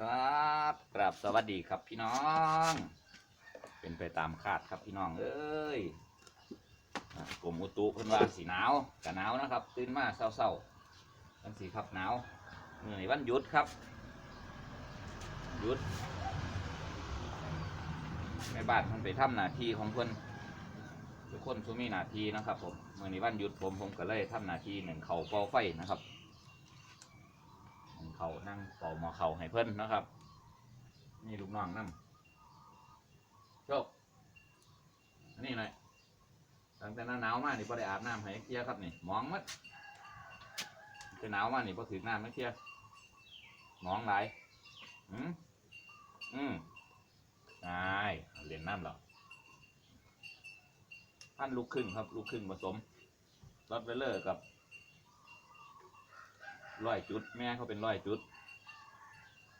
ครับกราบสวัสดีครับพี่น้อง เป็นไปตามคาดครับพี่น้องเอ้ยอะกรมอุตุเพิ่นว่าสีหนาวกะหนาวนะครับ ตื่นมาเศร้าๆวันสีครับหนาวเมื่อนี้วันหยุดครับหยุดแม่บ้านมันไปทำหน้าที่ของเพิ่นทุกคนทุมีหน้าที่นะครับ ผมเมื่อนี้วันหยุดผมผมก็เลยทำหน้าที่หนึ่งเขาเป่าไฟนะครับ เขานั่งเป่าหมอเขาให้เพิ่นนะครับ นี่ลูกน้องนั่โชคอันนี้หน่อยตั้งแต่หน้าหนาวมากนี่พอได้อาบน้ำให้เที่ยครับนี่มองมัดจะหนาวมากนี่พอถึงน้ำไม่เที่ยมองหลายอืมอืมได้เรียนน้ำหรอท่านลูกครึ่งครับ ลูกครึ่งผสมรถเวลเลอร์กับ ร้อยจุด แม่เขาเป็นร้อยจุด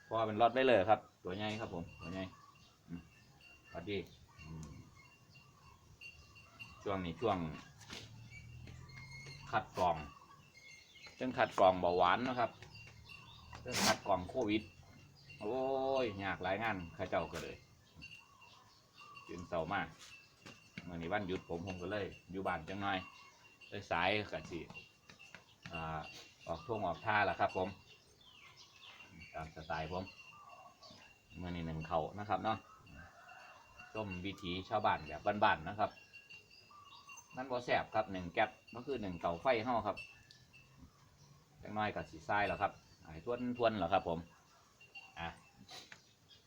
พ่อเป็นรอดได้เลยครับ ตัวใหญ่ครับผมตัวใหญ่อืมสวัสดีช่วงนี้ช่วงคัดกรองเรื่องคัดกรองเบาหวานนะครับเรื่องคัดกรองโควิด โอ้ยยากหลายงานข้าเจ้าก็เลยตื่นเสามากเมื่อนี้วันหยุดผมผมก็เลย อยู่บ้านจังหน่อยเลยสายกันสิอ่า ออกท่วงออกท่าแล้วครับ ผมตามสไตล์ผมเมื่อนี้หนึ่งเขานะครับเนาะต้มวิถีชาวบ้านแบบบ้านๆนะครับ มันบ่แสบครับหนึ่งแก๊สก็คือหนึ่งเตาไฟเฮาครับจังน้อยกับสีทรายแล้วครับหายทวนทวนหรอครับ ผมอะ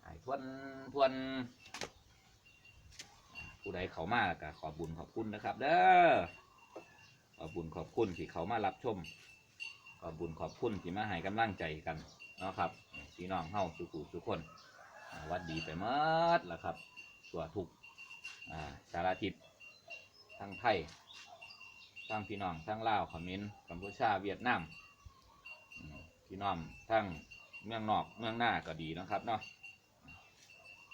หายทวนทวนผู้ใดเขามาก็ขอบุญขอบคุณนะครับ เด้อขอบุญขอบคุณที่เขามารับชม ขอบบุญขอบคุณที่มาให้กำลังใจกันเนาะครับพี่น้องเฮาสุขุทุกคนวัดดีไปหมดแล้วครับตัวทุกสารทิศทั้งไทยทั้งพี่น้องทั้งลาวเขมรกัมพูชาเวียดนามพี่น้องทั้งเมืองนอกเมืองหน้าก็ดีนะครับเนาะ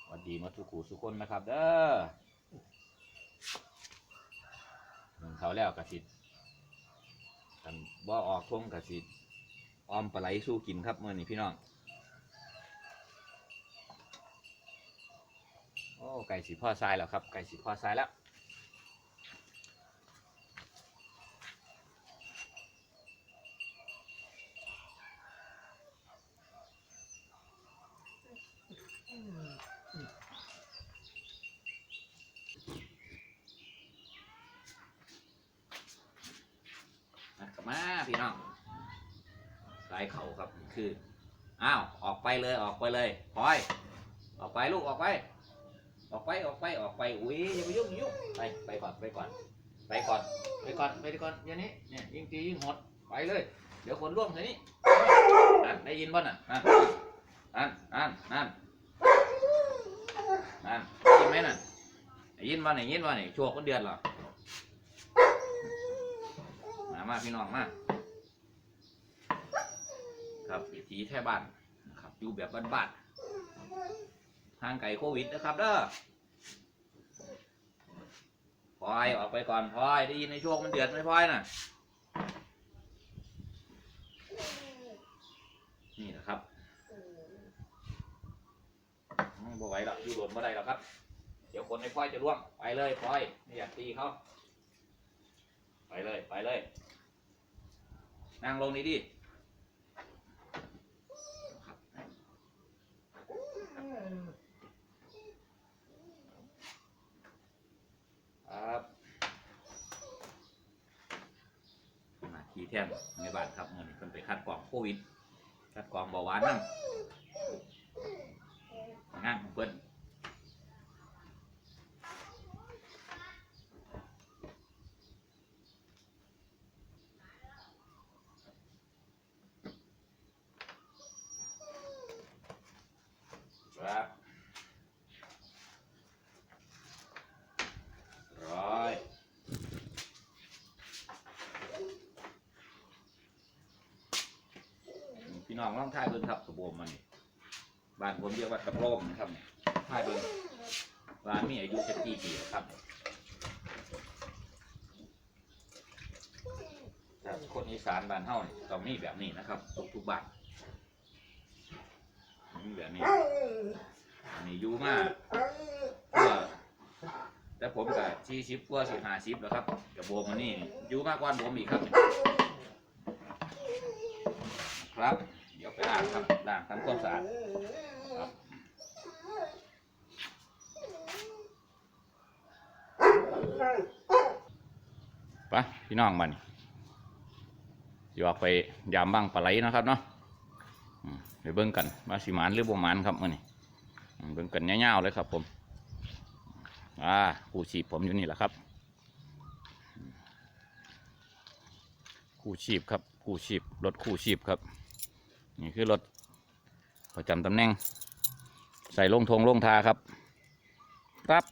วัดดีมาทุกขู่ทุกคนนะครับ เด้อหนึ่งเขาแล้วกระสิด กันบ่ออกทงกับสิออมปลาไหลสู้กินครับเมื่อนี้พี่น้อง โอ้ไก่สีพ่อทรายแล้วครับ ไก่สีพ่อทรายแล้ว นะกลับมาพี่น้องสายเขาครับคือ อ้าวออกไปเลยออกไปเลยพลอยออกไปลูกออกไป ออกไปออกไปออกไปอุ้ยอย่าไปยุ่งยุ่งไปไปก่อนไปก่อน ไปก่อนไปก่อนไปก่อนอย่างนี้เนี่ยยิ่งตียิ่งหดไปเลย เดี๋ยวคนร่วงใส่นี่นั่นได้ยินบ่น่ะนั่นนั่นนั่นนั่นได้ยินไหมน่ะได้ยินบ่ไหนยินบ่ไหนชั่วคนเดือนเหรอมามาพี่น้องมา ครับวิถีแท่บ้านนะครับอยู่แบบบ้านๆห่างไกลโควิดนะครับเด้อพลอยออกไปก่อนพลอยได้ยินในช่วงมันเดือดไหมพลอยน่ะนี่นะครับบ่ไหวหรอกอยู่โดนบ่ได้หรอกครับ เดี๋ยวคนในพลอยจะร่วงไปเลยพลอยไม่อยากตีเขาไปเลยไปเลยนั่งลงนี้ดิ ครับมาขี่แท่นในบ้านครับเงินเพิ่นไปคัดกรองโควิดคัดกรองเบาหวานนั่งงานของเพิ่น ครับร้อยพี่ น้องลองท่ายเบิ่งครับกระโบมมันบ้านผมเรียกว่ากระโรงนะครับเนี่ยท่ายเบิ่งร้านมีอายุจะกี่ปีแล้วครับถ้าคนอีสานบ้านเฮานี่ต้องมีแบบนี้นะครับทุกๆบ้านแบบนี้อันนี้อยู่มาเพื่อแต่ผมกับสี่สิบกว่าสิหาสิบแล้วครับกับโบมันนี่อยู่มากกว่าผมอีกครับ ครับางครับล้างทำความสะอาดครับไปพี่น้องมันอยู่ออกไปยามบ้างปลาไหลนะครับเนาะไปเบิ่งกันมาสิหมานหรือบ่มานครับมื่อนี้เบิ่งกันยาวๆเลยครับ ผมอ่าคู่ชีพผมอยู่นี่แหละครับคู่ชีพครับคู่ชีพรถคู่ชีพครับ นี่คือรถประจำตำแหน่ง ใส่ลงทงลงทาครับครับ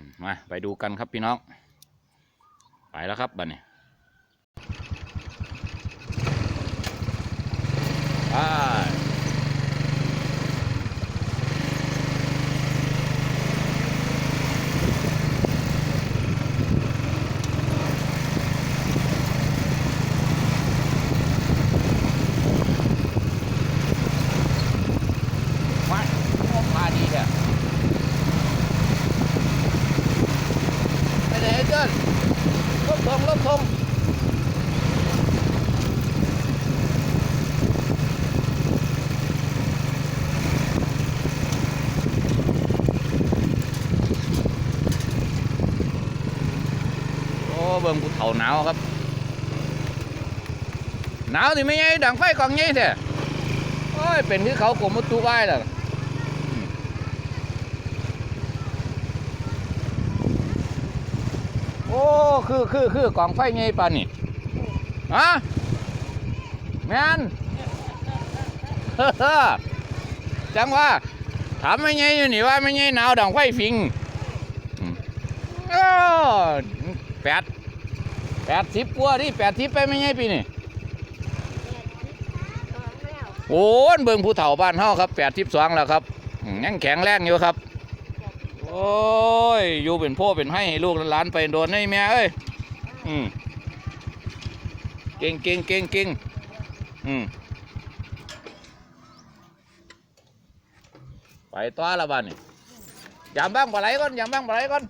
มมาไปดูกันครับพี่น้อง ไปแล้วครับบัดนี้ไปมาโอ้พาดีแท้ไปไหนเกิน ลบทงลบทงโอ้ เบิ่งภูเขาหนาวครับหนาวที่ไม่ไงดังไฟกองไงแท้โอ้ยเป็นคือเขากลมมุตุไว้ล่ะโอ้คือคือคือกองไฟไงปานนี่ฮะแมนจังว่าถามไม่ไงอยู่นี่ว่าไม่ไงหนาวดังไฟฟิงอ้อ แปดสิบกว่าดิแปดสิบไปไม่ไงปีนี่โอ้ยเบิ่งผู้เฒ่าบ้านเฮาครับแปดสิบสองแล้วครับอืมยังแข็งแรงอยู่ครับ โอ้ย อยู่เป็นพ่อเป็นให้ให้ลูกหลานไปโดนให้แม่เอ้ยอืมเก่งเก่งเก่งเก่งอืมไปต่อละบ้านนี่ยามบ้างปลาไหลก่อนยามบ้างปลาไหลก่อน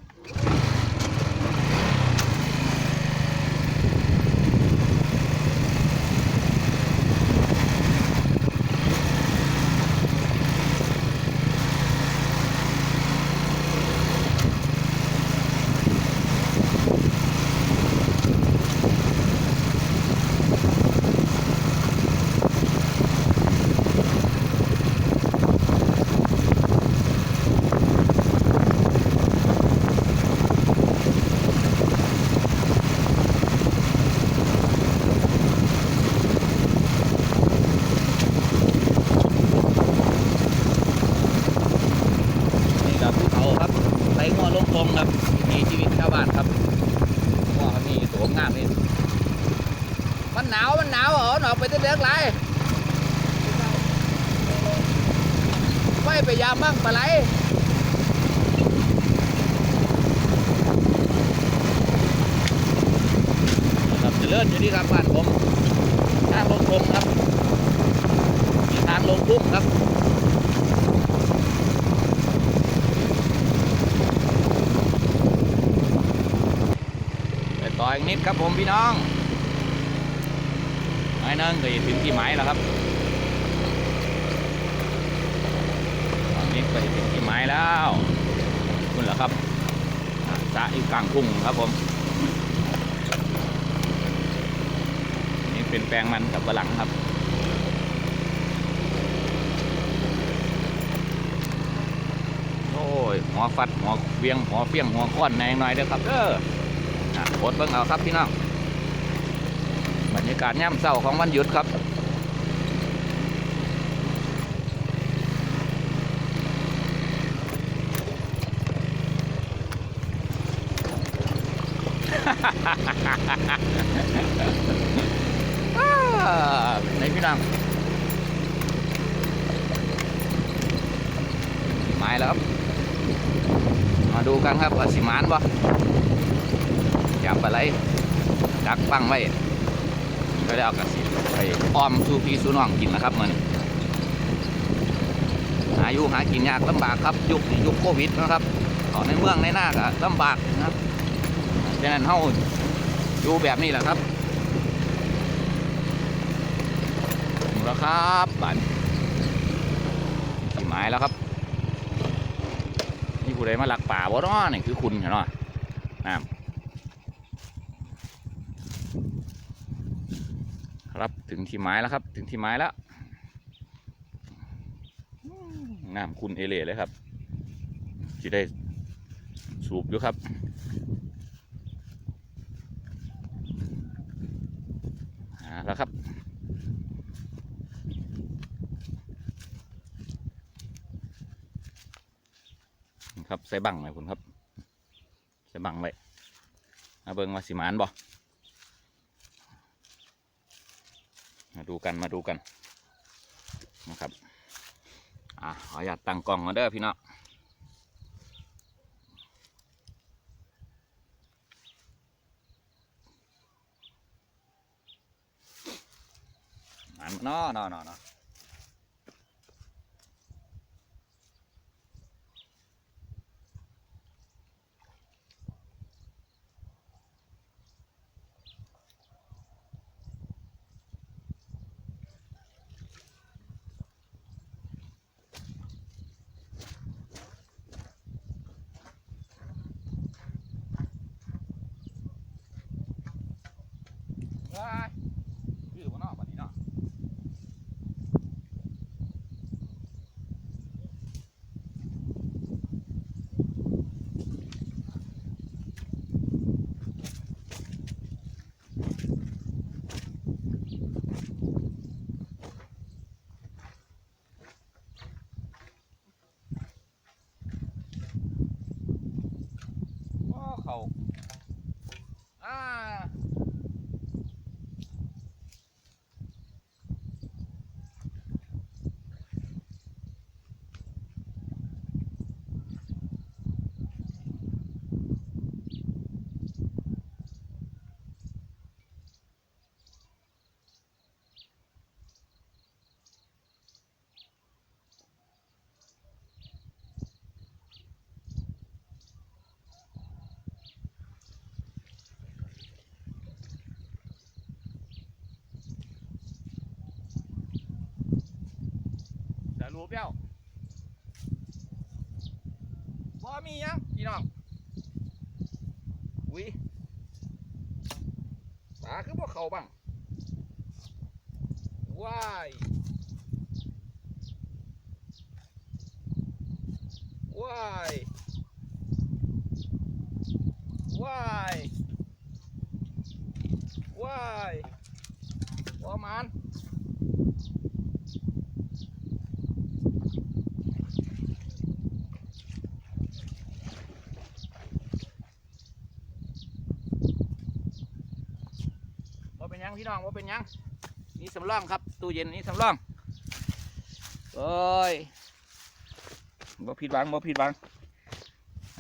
นี่ครับภูเขาครับไหลงัวลงคงครับมีชีวิตชาวบ้านครับงัวเขา มงามนี่มันหนาวมันหนาวเหรอหนาวไปเตื้อๆไรไม่ไปยามบ้างปลาไหลครับเจะเลื่อนอยู่ที่ครับบ้านผมทางลงคงครับทางลงพุ่มครับ ไปต่ อีกนิดครับผมพี่น้องไอ้นั่นก็จะถึงที่หมายแล้วครับตอนนี้ก็จะถึงที่หมายแล้วคุณเหรอครับสะอยู่กลางทุ่งครับผมนี่เป็นแปลงมันกับฝรั่งครับโอ้ยหัวฟัดหัวเวียงหัวเฟี้ยงหัวค้อนแนงหน่อยเด้อครับเด้อ อะโคตรเบิ่งเอาครับพี่น้องบรรยากาศย่ำเศร้าของวันหยุดครับอ่าไหนพี่น้องไม้แล้วครับ มาดูกันครับว่าสิมานบ่ จับอะไรดักฟังไว้ก็ได้เอากระสีไปอ้อมสู่พี่สู่น้องกินนะครับมันหาอยู่หากินยากลำบากครับ ยุคยุคโควิดนะครับต่อในเมืองในหน้าก็ลำบากนะครับฉะนั้นเฮาอยู่แบบนี้แหละครับถึงแล้วครับบานที่หมายแล้วครับนี่ผู้ใดมาลักป่าบ่เนาะนี่คือคุณเนาะน้ำ ครับถึงที่หมายแล้วครับ ถึงที่หมายแล้วน้ำคุณเอเล่เลยครับจะได้สูบอยู่ครับหาแล้วครับครับใส่บังเลยคุณครับ ใส่บังไว้มาเบิ่งว่าสิมานบ่มา ดูกันมาดูกันนะครับอะขออยากตั้งกล้องมาเด้อพี่น้องมันนอนอนอน อว้ายคือบ่เนอกบัดนี้เนาะโอ้เขาอ่า ส รุปแล้วบ่มียังพี่น้องอุ้ยปลาคือบ่เข่าบ้างว้ายว้ายว้ายว้ายบ่มัน ว่าเป็นหยังพี่น้องว่าเป็นหยังนี่สำร องครับ ตู้เย็นนี่สำรองโอ้ยบ่ผิดหวังบ่ผิดหวัง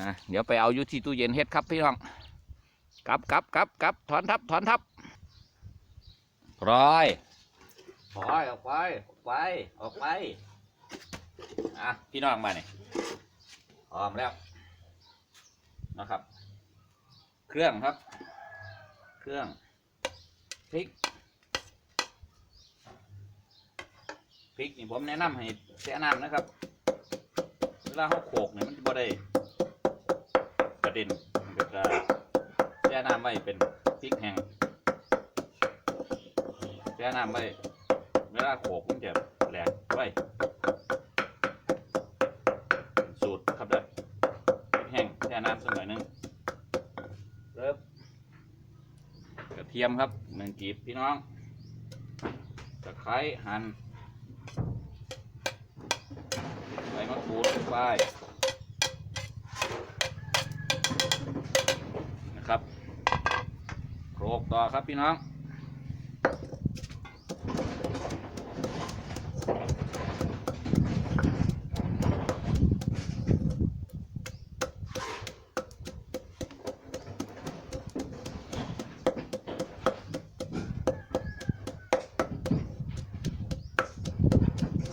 อะเดี๋ยวไปเอาอยู่ที่ตู้เย็นเฮ็ดครับพี่น้องกลับกลับกลับกลับถอนทับถอนทับร้อยถอยออกไปออกไปออกไปอะพี่น้องมาเนี่ยพร้อมแล้วนะครับ เครื่องครับ เครื่องพริก พริกนี่ผมแนะนำให้แช่น้ำนะครับ เวลาเขาโขกเนี่ยมันจะบ่ได้กระเด็นมันก็จะแช่น้ำไว้เป็นพริกแห้งแช่น้ำไว้เวลาโขกมันจะแหลกไว้สูตรครับเด้อพริกแห้งแช่น้ำสักหน่อยหนึงเริ่มกระเทียมครับหนึ่งกีบพี่น้องตะไคร้หั่น ไป นะครับโขลกต่อครับพี่น้อง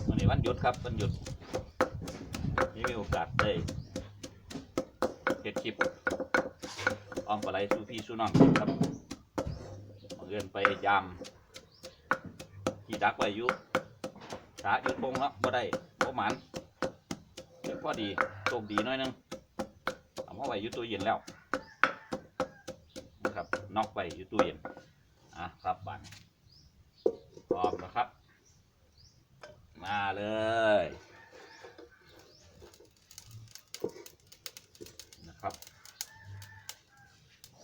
วันนี้วันหยุดครับวันหยุด ไม่มีโอกาสได้เฮ็ดคลิปออมปลา ไหลสู่พี่สู่น้องครับเงินไปยามที่ดักไว้อยู่สาหยุดบงครับบ่ได้บ่หมันเดี๋ยวพอดีโชคดีน้อยนึงเอามาไว้ยู่ตู้เย็นแล้วนะครับนอกไว้อยู่ตู้เย็นอะครับบันพร้อมแล้วครับ มาเลย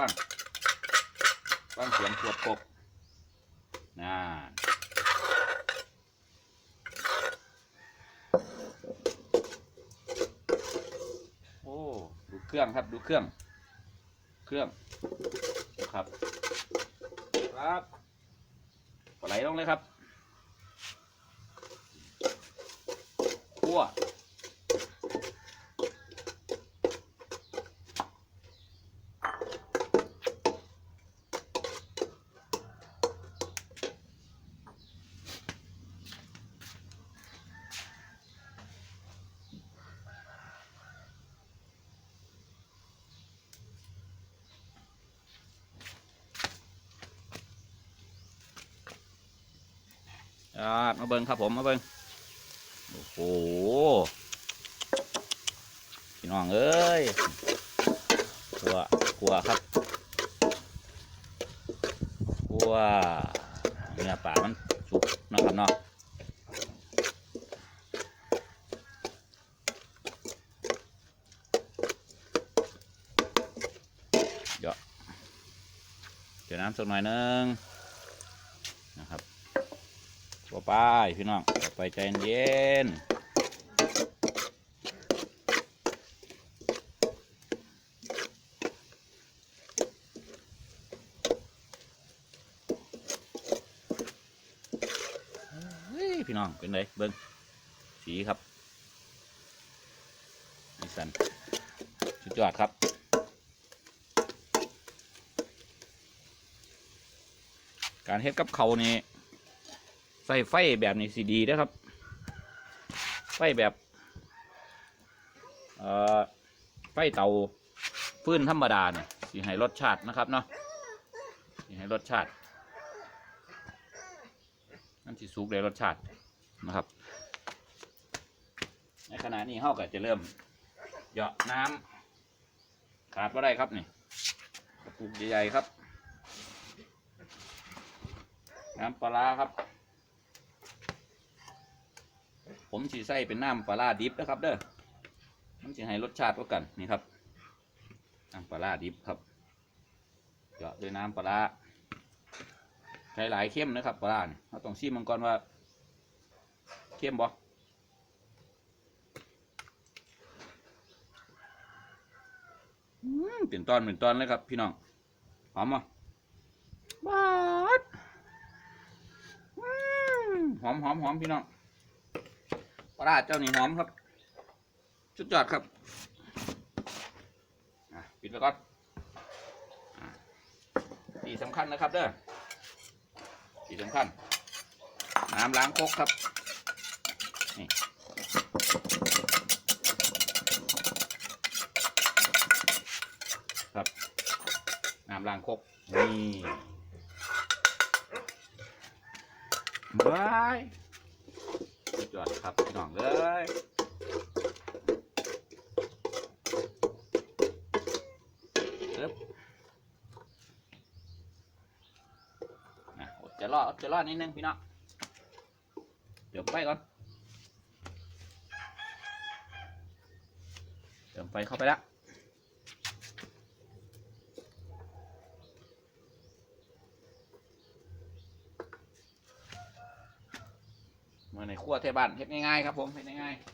ฟังครับฟังฟังเสียงขวดกบน่าโอ้ดูเครื่องครับดูเครื่อง เครื่องครับครับปลาไหลลงเลยครับคั่ว อ่ามาเบิ้งครับผมมาเบิ้งโอ้โหพี่น้องเอ้ยขัวขัวครับขัวเนื้อปลามันสุกเนาะครับเนาะเดี๋ยวเดี๋ยวน้ำสักหน่อยนึงนะครับต่อ ไปพี่น้องต่อไปใจเย็นเฮ้พี่น้องเป็นไงเบิ้งสีครับสีสันสุดยอดครับการเฮ็ดกับเขานี่ ส่ไฟแบบนี้สีดีนะครับ ไฟแบบเอ่อไฟเตาฟื้นธรรมดาเนี่ยสีให้รสชาตินะครับเนาะสีให้รสชาตินั่นสีสุกเลยรสชาตินะครับ ในขณะนี้เฮาก็จะเริ่มเหยาะน้ำขาดว่าได้ครับนี่กระปุกใหญ่ๆครับ น้ำปลาร้าครับ ผมสีใส่เป็นน้ำปลาร้าดิบนะครับ เด้อมันจะให้รสชาติกว่ากันนี่ครับน้ำปลาร้าดิบครับเจาะด้วยน้ำปลาร้าใช้หลายเข้มนะครับปลาร้าเนี่ยเราต้องชิมมันก่อนว่าเข้มบ่อืมเป็นตอนเป็นตอนเลยครับ พี่น้องหอมอะบาดอืมหอมหอมหอมพี่น้อง ปลาร้าเจ้านี่หอมครับสุดยอดครับปิดไปก่อนสีสำคัญนะครับเด้อสีสำคัญ น้ำล้างครกครับนี่ครับ น้ำล้างครกนี่บาย ครับพี่น้องเลยเอิบอะอดจะรอดอดจะรอดนิดนึงพี่น้องเดี๋ยวไปก่อนเติมไฟเข้าไปแล้ว มาในครัวเทบ้านเฮ็ดง่ายๆครับผมเฮ็ดง่ายๆ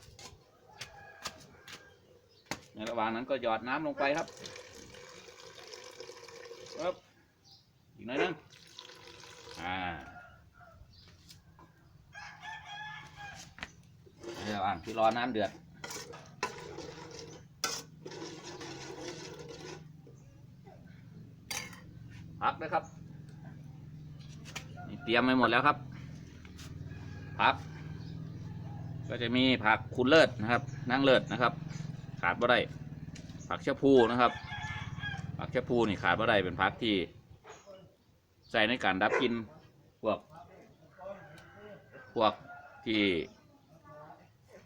ในระหว่างนั้นก็หยอดน้ำลงไปครับปึ๊บอีกหน่อยนึงอ่าในระหว่างที่รอน้ำเดือดพักนะครับ นี่เตรียมไปหมดแล้วครับ ผัก ก็ จะมีผักคุณเลิศนะครับนั่งเลิศนะครับ ขาดบ่ได้ผักเชพูนะครับ ผักเชพูนี่ขาดบ่ได้เป็นผักที่ใส่ในการดับกินพวกพวกที่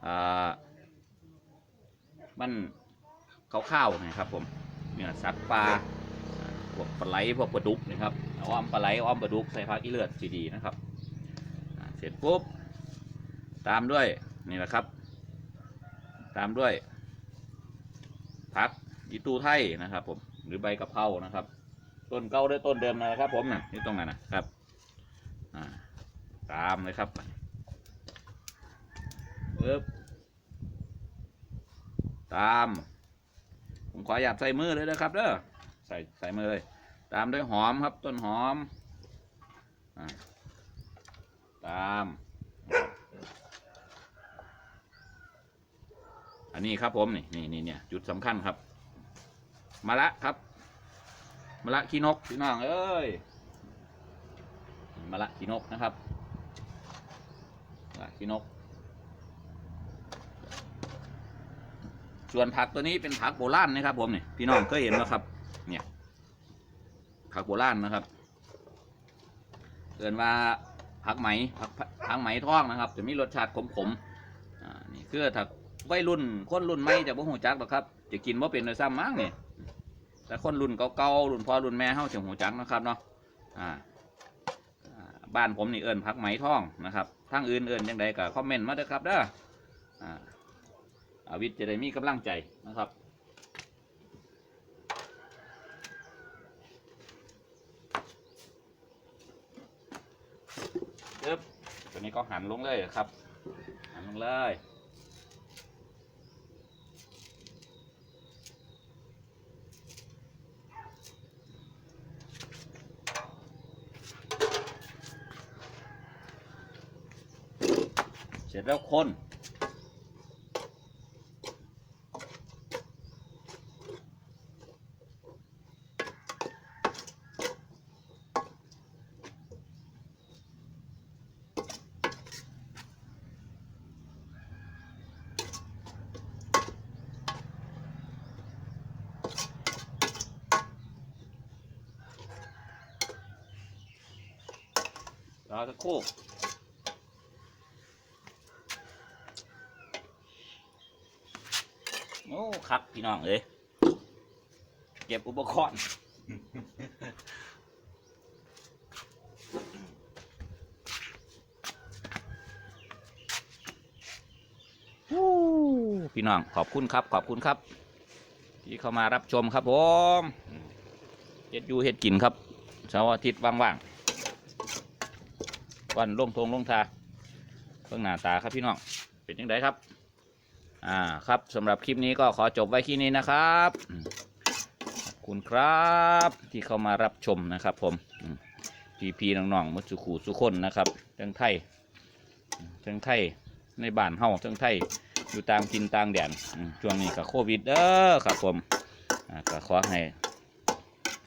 อ่ามันข้าวๆนะครับผมเนื้อสัตว์ปลาพวกปลาไหลพวกปลาดุกนะครับอ้อมปลาไหลอ้อมปลาดุกใส่ผักอีเลือดสีดีนะครับเสร็จปุ๊บตามด้วย นี่แหละครับ ตามด้วย ผักอีตูไทยนะครับ ผมหรือใบกะเพรานะครับ ต้นเก่าด้วยต้นเดิมนะครับ ผมนะนี่ตรงนั้นนะครับตามเลยครับปึ๊บตาม ผมขอหยาบใส่มือเลยนะครับเด้อใส่ใส่มือเลย ตามด้วยหอมครับต้นหอมอตาม นนี้ครับผมนี่นี่นี่เนี่ยจุดสำคัญครับมะละครับมะละขี้นกพี่น้องเอ้ยมะละขี้นกนะครับมะละขี้นก ส่วนผักตัวนี้เป็นผักโบราณนะครับ ผมนี่พี่น้องเคยเห็นไหมครับ เนี่ยผักโบราณนะครับเกินว่าผักไหมผักผักไหมทองนะครับ จะมีรสชาติขมๆอ่านี่คือถ้า วัยรุ่นคนรุ่นใหม่จะบ่หูจักหรอกครับ จะกินว่าเป็นโดยซ้ำมั้งเนี่ยแต่คนรุ่นเก่าๆรุ่นพ่อรุ่นแม่เฮาจะหูจักนะครับเนาะอ่าบ้านผมนี่เอิญผักไหมทองนะครับทางอื่นเอิญยังไงก็คอมเมนต์มาเด้อครับเด้ออ่าอาวิทย์จะได้มีกำลังใจนะครับปึ๊บตัวนี้ก็หันลงเลยครับ หันลงเลย ร็จแล้วคน รอสักครู่โอ้ ครับพี่น้องเอ้ยเก็บอุปกรณ์พี่น้องขอบคุณครับ ขอบคุณครับ ที่เข้ามารับชมครับผมเฮ็ดยูเฮ็ดกินครับเสาร์อาทิตย์ว่างๆวันลงทงลงทาเพิ่งหน้าตาครับพี่น้องเป็นยังไงครับ อ่าครับสำหรับคลิปนี้ก็ขอจบไว้ที่นี้นะครับขอบคุณครับที่เข้ามารับชมนะครับ ผมพี่พี่น้องๆมุสุขูสุคนนะครับทั้งไทยทั้งไทยในบ้านเฮาทั้งไทยอยู่ตามกินตามแดนช่วงนี้ก็โควิดเด้อครับผมอ่าก็ขอให้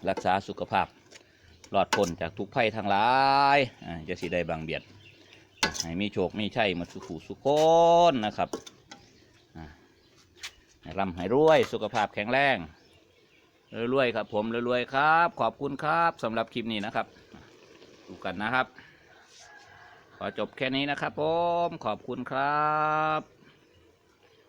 รักษาสุขภาพรอดพ้นจากทุกภัยทั้งหลายอ่จะสิได้บางเบียดให้มีโชคมีชัยมาสุขสุขคนนะครับ ให้ร่ำให้รวย สุขภาพแข็งแรงรวยๆครับ ผมรวยๆครับ ขอบคุณครับสำหรับคลิปนี้นะครับดูกันนะครับ ขอจบแค่นี้นะครับผมขอบคุณครับ